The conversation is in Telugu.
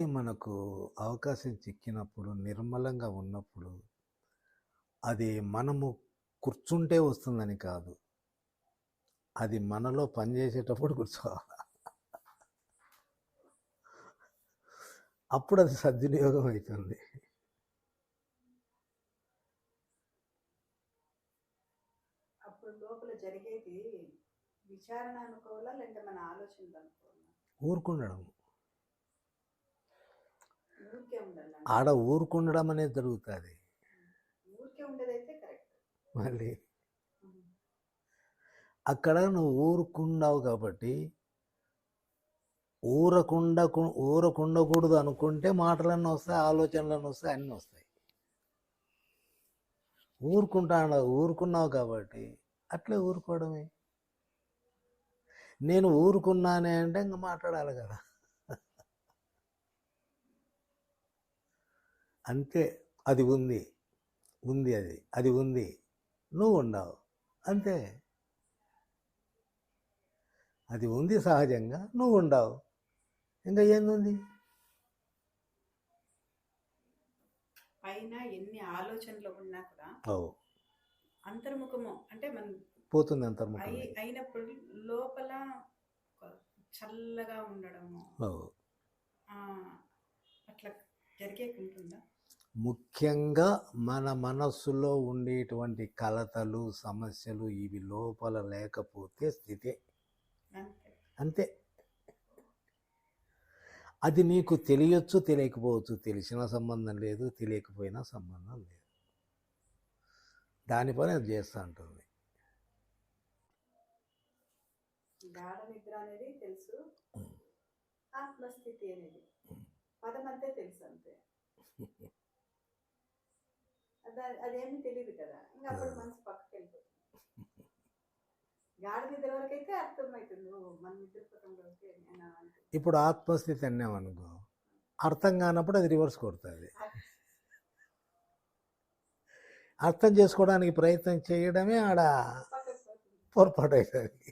మనకు అవకాశం చిక్కినప్పుడు నిర్మలంగా ఉన్నప్పుడు అది మనము కూర్చుంటే వస్తుందని కాదు. అది మనలో పనిచేసేటప్పుడు కూర్చోవాలి. అప్పుడు అది సద్వినియోగం అవుతుంది. అప్పుడు ఆడ ఊరుకుండడం అనేది జరుగుతుంది. మళ్ళీ అక్కడ నువ్వు ఊరుకుండావు కాబట్టి ఊరకుండ ఊరకుండకూడదు అనుకుంటే మాటలన్నీ వస్తాయి ఆలోచనలన్నీ వస్తాయి అన్నీ వస్తాయి. ఊరుకుంటా ఊరుకున్నావు కాబట్టి అట్లే ఊరుకోవడమే. నేను ఊరుకున్నానే అంటే ఇంకా మాట్లాడాలి కదా. అంతే. అది ఉంది. ఉంది అది. అది ఉంది. నువ్వు ఉండవు అంతే. అది ఉంది సహజంగా. నువ్వు ఉండవు ఇంకా ఏంది పైన ఎన్ని ఆలోచనలు ఉన్నా కూడా అంతర్ముఖము. అంటే మనం పోతుంది అంతర్ముఖం అయి అయినప్పుడు లోపల చల్లగా ఉండడము. అట్లా జరిగేకుంటుందా? ముఖ్యంగా మన మనస్సులో ఉండేటువంటి కలతలు సమస్యలు ఇవి లోపల లేకపోతే స్థితే. అంతే. అది నీకు తెలియచ్చు తెలియకపోవచ్చు తెలిసిన సంబంధం లేదు తెలియకపోయినా సంబంధం లేదు. దాని పని అది చేస్తూ ఉంటుంది. గాఢ నిద్ర అనేది తెలుసు. ఆత్మస్థితి అనేది పదం అంతే తెలుసు అంతే అద- అదేమీ తెలియదు కదా. ఇంకా అప్పుడు మనసు పక్కకి వెళ్ళిపోతుంది. గాఢ నిద్ర వరకు అయితే అర్థమవుతుంది మనం నిద్రపోతాం కాబట్టి నేను అనుకుంటున్నాను. ఇప్పుడు ఆత్మస్థితి అన్నామనుకో అర్థం కానప్పుడు అది రివర్స్ కొడుతుంది. అర్థం చేసుకోవడానికి ప్రయత్నం చేయడమే ఆడ పొరపాటు అవుతుంది